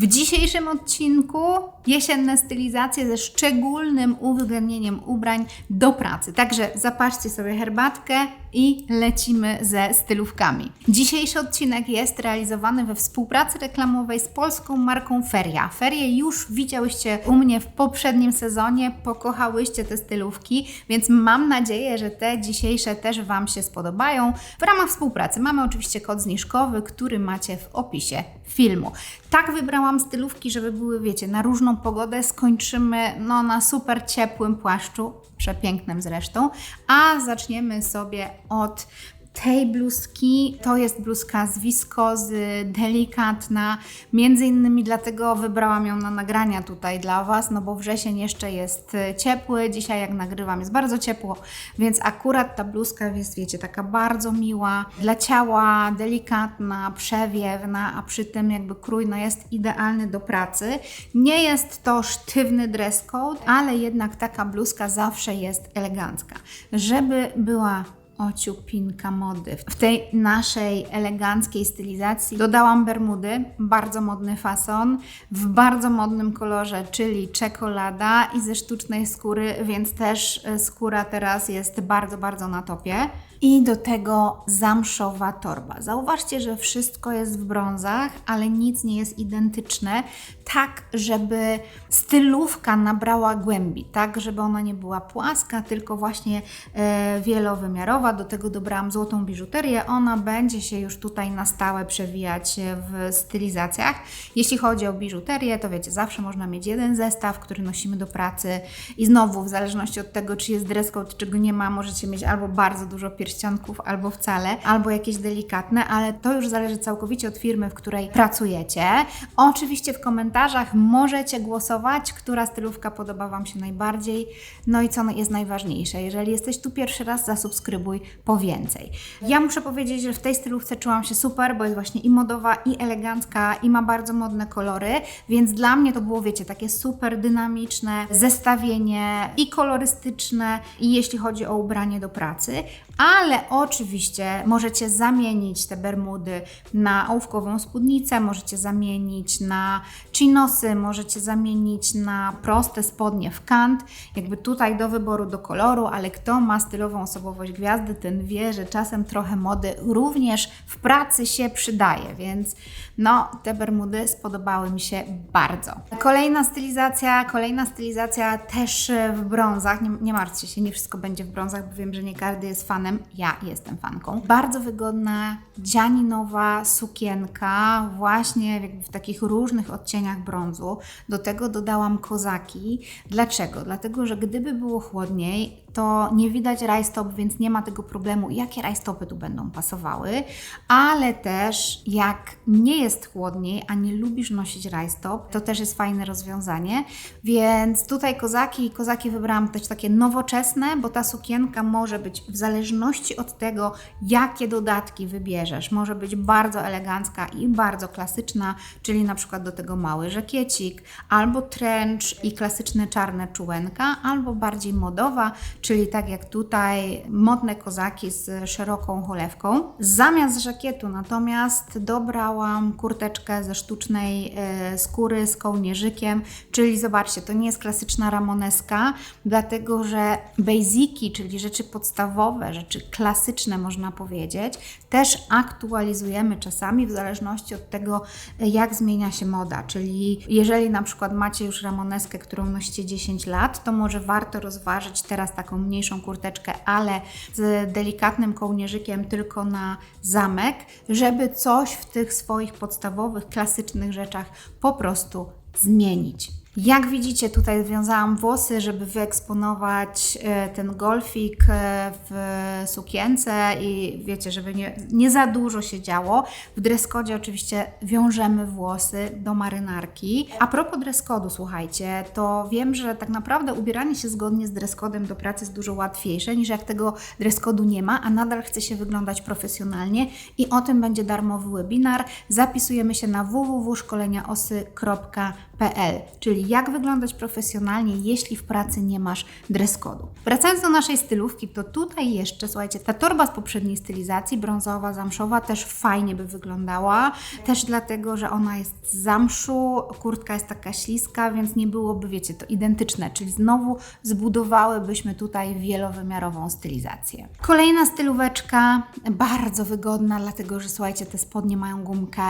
W dzisiejszym odcinku jesienne stylizacje ze szczególnym uwzględnieniem ubrań do pracy. Także zapatrzcie sobie herbatkę i lecimy ze stylówkami. Dzisiejszy odcinek jest realizowany we współpracy reklamowej z polską marką Feria. Ferie już widziałyście u mnie w poprzednim sezonie, pokochałyście te stylówki, więc mam nadzieję, że te dzisiejsze też Wam się spodobają. W ramach współpracy mamy oczywiście kod zniżkowy, który macie w opisie filmu. Tak wybrałam stylówki, żeby były, wiecie, na różną pogodę. Skończymy no, na super ciepłym płaszczu, przepięknym zresztą, a zaczniemy sobie od tej bluzki. To jest bluzka z wiskozy, delikatna. Między innymi dlatego wybrałam ją na nagrania tutaj dla Was, no bo wrzesień jeszcze jest e, ciepły. Dzisiaj jak nagrywam jest bardzo ciepło, więc akurat ta bluzka jest, wiecie, taka bardzo miła, dla ciała, delikatna, przewiewna, a przy tym jakby krój no jest idealny do pracy. Nie jest to sztywny dress code, ale jednak taka bluzka zawsze jest elegancka. Żeby była ociupinka mody. W tej naszej eleganckiej stylizacji dodałam bermudy, bardzo modny fason, w bardzo modnym kolorze, czyli czekolada i ze sztucznej skóry, więc też e, skóra teraz jest bardzo, bardzo na topie. I do tego zamszowa torba. Zauważcie, że wszystko jest w brązach, ale nic nie jest identyczne, tak żeby stylówka nabrała głębi, tak żeby ona nie była płaska, tylko właśnie e, wielowymiarowa. Do tego dobrałam złotą biżuterię. Ona będzie się już tutaj na stałe przewijać w stylizacjach. Jeśli chodzi o biżuterię, to wiecie, zawsze można mieć jeden zestaw, który nosimy do pracy i znowu w zależności od tego, czy jest dress code, czy go nie ma, możecie mieć albo bardzo dużo pierścionków, albo wcale, albo jakieś delikatne, ale to już zależy całkowicie od firmy, w której pracujecie. Oczywiście w komentarzach możecie głosować, która stylówka podoba Wam się najbardziej, no i co jest najważniejsze. Jeżeli jesteś tu pierwszy raz, zasubskrybuj po więcej. Ja muszę powiedzieć, że w tej stylówce czułam się super, bo jest właśnie i modowa, i elegancka, i ma bardzo modne kolory, więc dla mnie to było, wiecie, takie super dynamiczne zestawienie i kolorystyczne, i jeśli chodzi o ubranie do pracy, ale oczywiście możecie zamienić te bermudy na ołówkową spódnicę, możecie zamienić na chinosy, możecie zamienić na proste spodnie w kant. Jakby tutaj do wyboru, do koloru, ale kto ma stylową osobowość gwiazdy, ten wie, że czasem trochę mody również w pracy się przydaje, więc no, te bermudy spodobały mi się bardzo. Kolejna stylizacja, kolejna stylizacja też w brązach. Nie, nie martwcie się, nie wszystko będzie w brązach, bo wiem, że nie każdy jest fanem. Ja jestem fanką. Bardzo wygodna, dzianinowa sukienka, właśnie w takich różnych odcieniach brązu. Do tego dodałam kozaki. Dlaczego? Dlatego, że gdyby było chłodniej, to nie widać rajstop, więc nie ma tego problemu, jakie rajstopy tu będą pasowały, ale też jak nie jest chłodniej, a nie lubisz nosić rajstop, to też jest fajne rozwiązanie, więc tutaj kozaki, kozaki wybrałam też takie nowoczesne, bo ta sukienka może być w zależności od tego, jakie dodatki wybierzesz, może być bardzo elegancka i bardzo klasyczna, czyli na przykład do tego mały żakiecik, albo trench i klasyczne czarne czułenka, albo bardziej modowa, czyli tak jak tutaj modne kozaki z szeroką cholewką. Zamiast żakietu natomiast dobrałam kurteczkę ze sztucznej e, skóry z kołnierzykiem, czyli zobaczcie, to nie jest klasyczna ramoneska, dlatego że basiki, czyli rzeczy podstawowe, rzeczy klasyczne można powiedzieć, też aktualizujemy czasami w zależności od tego, jak zmienia się moda, czyli jeżeli na przykład macie już ramoneskę, którą nosicie 10 lat, to może warto rozważyć teraz taką mniejszą kurteczkę, ale z delikatnym kołnierzykiem tylko na zamek, żeby coś w tych swoich podstawowych, klasycznych rzeczach po prostu zmienić. Jak widzicie, tutaj związałam włosy, żeby wyeksponować e, ten golfik e, w sukience i wiecie, żeby nie, nie za dużo się działo. W dreskodzie oczywiście wiążemy włosy do marynarki. A propos dreskodu, słuchajcie, to wiem, że tak naprawdę ubieranie się zgodnie z dreskodem do pracy jest dużo łatwiejsze niż jak tego dreskodu nie ma, a nadal chce się wyglądać profesjonalnie i o tym będzie darmowy webinar. Zapisujemy się na www.szkolenioosy.pl, czyli jak wyglądać profesjonalnie, jeśli w pracy nie masz dress code'u. Wracając do naszej stylówki, to tutaj jeszcze, słuchajcie, ta torba z poprzedniej stylizacji, brązowa, zamszowa, też fajnie by wyglądała, też dlatego, że ona jest z zamszu, kurtka jest taka śliska, więc nie byłoby, wiecie, to identyczne, czyli znowu zbudowałybyśmy tutaj wielowymiarową stylizację. Kolejna stylóweczka, bardzo wygodna, dlatego że słuchajcie, te spodnie mają gumkę,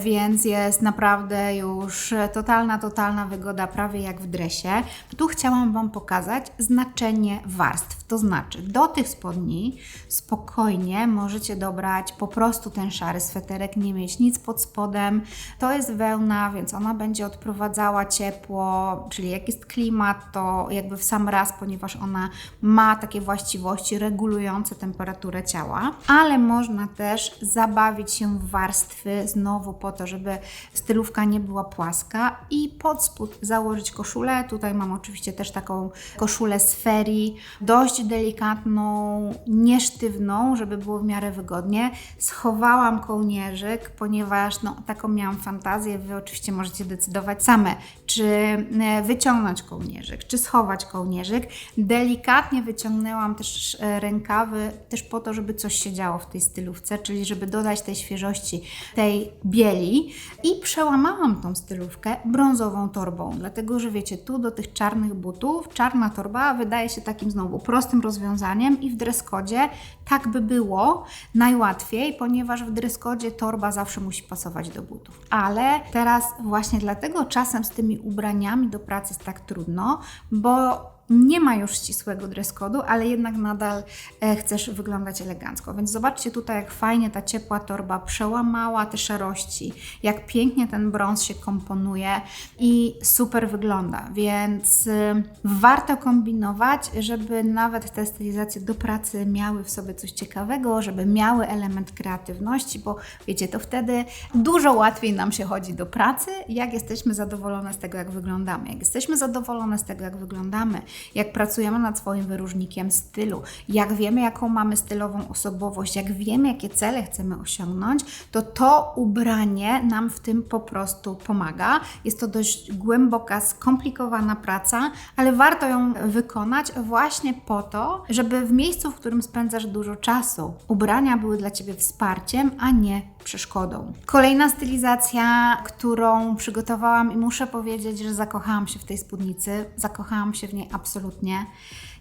więc jest naprawdę już totalna, totalna wygoda, prawie jak w dresie. Tu chciałam Wam pokazać znaczenie warstw, to znaczy do tych spodni spokojnie możecie dobrać po prostu ten szary sweterek, nie mieć nic pod spodem. To jest wełna, więc ona będzie odprowadzała ciepło, czyli jak jest klimat, to jakby w sam raz, ponieważ ona ma takie właściwości regulujące temperaturę ciała, ale można też zabawić się w warstwy znowu po to, żeby stylówka nie była płaska i pod spód założyć koszulę. Tutaj mam oczywiście też taką koszulę z ferii, dość delikatną, niesztywną, żeby było w miarę wygodnie. Schowałam kołnierzyk, ponieważ no, taką miałam fantazję. Wy oczywiście możecie decydować same, czy e, wyciągnąć kołnierzyk, czy schować kołnierzyk. Delikatnie wyciągnęłam też e, rękawy, też po to, żeby coś się działo w tej stylówce, czyli żeby dodać tej świeżości, tej bieli i przełamałam tą stylówkę brązową torbą, dlatego że wiecie, tu do tych czarnych butów czarna torba wydaje się takim znowu prostym rozwiązaniem i w dreskodzie tak by było najłatwiej, ponieważ w dreskodzie torba zawsze musi pasować do butów. Ale teraz właśnie dlatego czasem z tymi ubraniami do pracy jest tak trudno, bo nie ma już ścisłego dress code'u, ale jednak nadal e, chcesz wyglądać elegancko. Więc zobaczcie tutaj, jak fajnie ta ciepła torba przełamała te szarości, jak pięknie ten brąz się komponuje i super wygląda. Więc y, warto kombinować, żeby nawet te stylizacje do pracy miały w sobie coś ciekawego, żeby miały element kreatywności, bo wiecie, to wtedy dużo łatwiej nam się chodzi do pracy, jak jesteśmy zadowolone z tego, jak wyglądamy. Jak jesteśmy zadowolone z tego, jak wyglądamy, jak pracujemy nad swoim wyróżnikiem stylu, jak wiemy, jaką mamy stylową osobowość, jak wiemy, jakie cele chcemy osiągnąć, to to ubranie nam w tym po prostu pomaga. Jest to dość głęboka, skomplikowana praca, ale warto ją wykonać właśnie po to, żeby w miejscu, w którym spędzasz dużo czasu, ubrania były dla Ciebie wsparciem, a nie przeszkodą. Kolejna stylizacja, którą przygotowałam i muszę powiedzieć, że zakochałam się w tej spódnicy. Zakochałam się w niej absolutnie.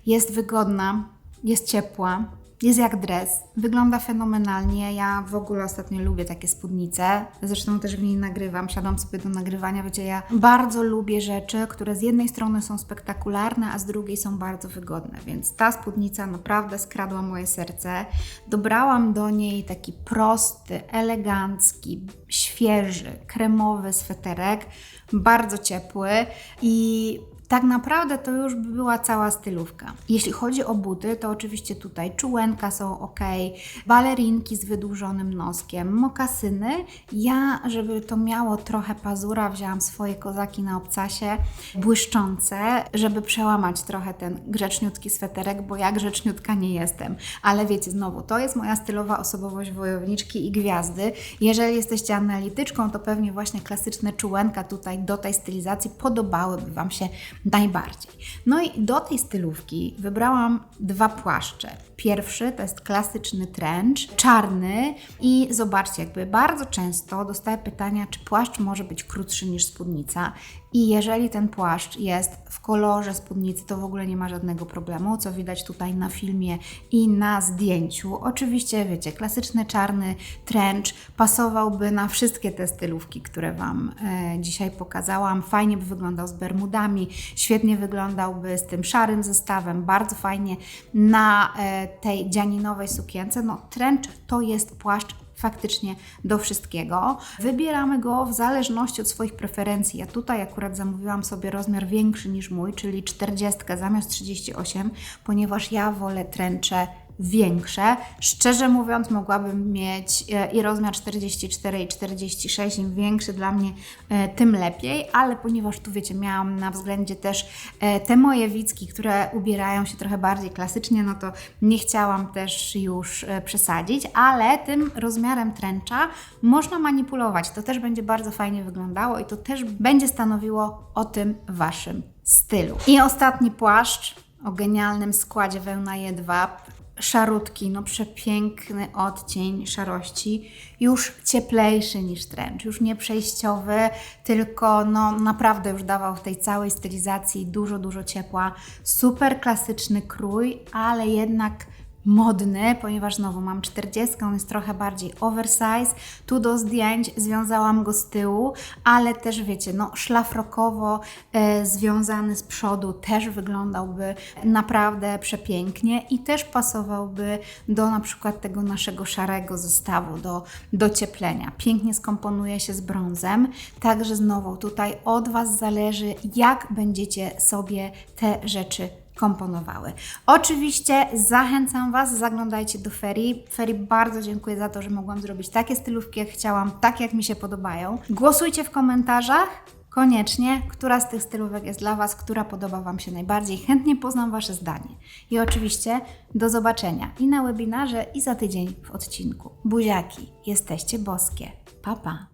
Jest wygodna, jest ciepła, jest jak dres, wygląda fenomenalnie. Ja w ogóle ostatnio lubię takie spódnice. Zresztą też w niej nagrywam, siadam sobie do nagrywania. Wiecie, ja bardzo lubię rzeczy, które z jednej strony są spektakularne, a z drugiej są bardzo wygodne. Więc ta spódnica naprawdę skradła moje serce. Dobrałam do niej taki prosty, elegancki, świeży, kremowy sweterek, bardzo ciepły i tak naprawdę to już by była cała stylówka. Jeśli chodzi o buty, to oczywiście tutaj czułenka są ok, balerinki z wydłużonym noskiem, mokasyny. Ja, żeby to miało trochę pazura, wzięłam swoje kozaki na obcasie, błyszczące, żeby przełamać trochę ten grzeczniutki sweterek, bo ja grzeczniutka nie jestem. Ale wiecie, znowu, to jest moja stylowa osobowość wojowniczki i gwiazdy. Jeżeli jesteście analityczką, to pewnie właśnie klasyczne czułenka tutaj do tej stylizacji podobałyby Wam się najbardziej. No i do tej stylówki wybrałam dwa płaszcze. Pierwszy to jest klasyczny trench, czarny i zobaczcie, jakby bardzo często dostaję pytania, czy płaszcz może być krótszy niż spódnica. I jeżeli ten płaszcz jest w kolorze spódnicy, to w ogóle nie ma żadnego problemu, co widać tutaj na filmie i na zdjęciu. Oczywiście, wiecie, klasyczny czarny trench pasowałby na wszystkie te stylówki, które Wam e, dzisiaj pokazałam. Fajnie by wyglądał z bermudami, świetnie wyglądałby z tym szarym zestawem, bardzo fajnie na e, tej dzianinowej sukience. No, trench to jest płaszcz faktycznie do wszystkiego. Wybieramy go w zależności od swoich preferencji. Ja tutaj akurat zamówiłam sobie rozmiar większy niż mój, czyli 40 zamiast 38, ponieważ ja wolę tręcze większe. Szczerze mówiąc, mogłabym mieć e, i rozmiar 44 i 46, im większy dla mnie, e, tym lepiej, ale ponieważ tu wiecie, miałam na względzie też e, te moje wicki, które ubierają się trochę bardziej klasycznie, no to nie chciałam też już przesadzić, ale tym rozmiarem tręcza można manipulować. To też będzie bardzo fajnie wyglądało i to też będzie stanowiło o tym waszym stylu. I ostatni płaszcz o genialnym składzie wełna jedwab. Szarutki, no przepiękny odcień szarości, już cieplejszy niż tręcz, już nie przejściowy, tylko no naprawdę już dawał w tej całej stylizacji dużo, dużo ciepła. Super klasyczny krój, ale jednak modny, ponieważ znowu mam 40, on jest trochę bardziej oversize. Tu do zdjęć związałam go z tyłu, ale też wiecie, no szlafrokowo e, związany z przodu też wyglądałby naprawdę przepięknie i też pasowałby do na przykład tego naszego szarego zestawu, do docieplenia. Pięknie skomponuje się z brązem, także znowu tutaj od Was zależy, jak będziecie sobie te rzeczy komponowały. Oczywiście zachęcam Was, zaglądajcie do Ferii. Ferii bardzo dziękuję za to, że mogłam zrobić takie stylówki, jak chciałam, tak jak mi się podobają. Głosujcie w komentarzach. Koniecznie, która z tych stylówek jest dla Was, która podoba Wam się najbardziej. Chętnie poznam Wasze zdanie. I oczywiście do zobaczenia i na webinarze, i za tydzień w odcinku. Buziaki, jesteście boskie. Pa, pa.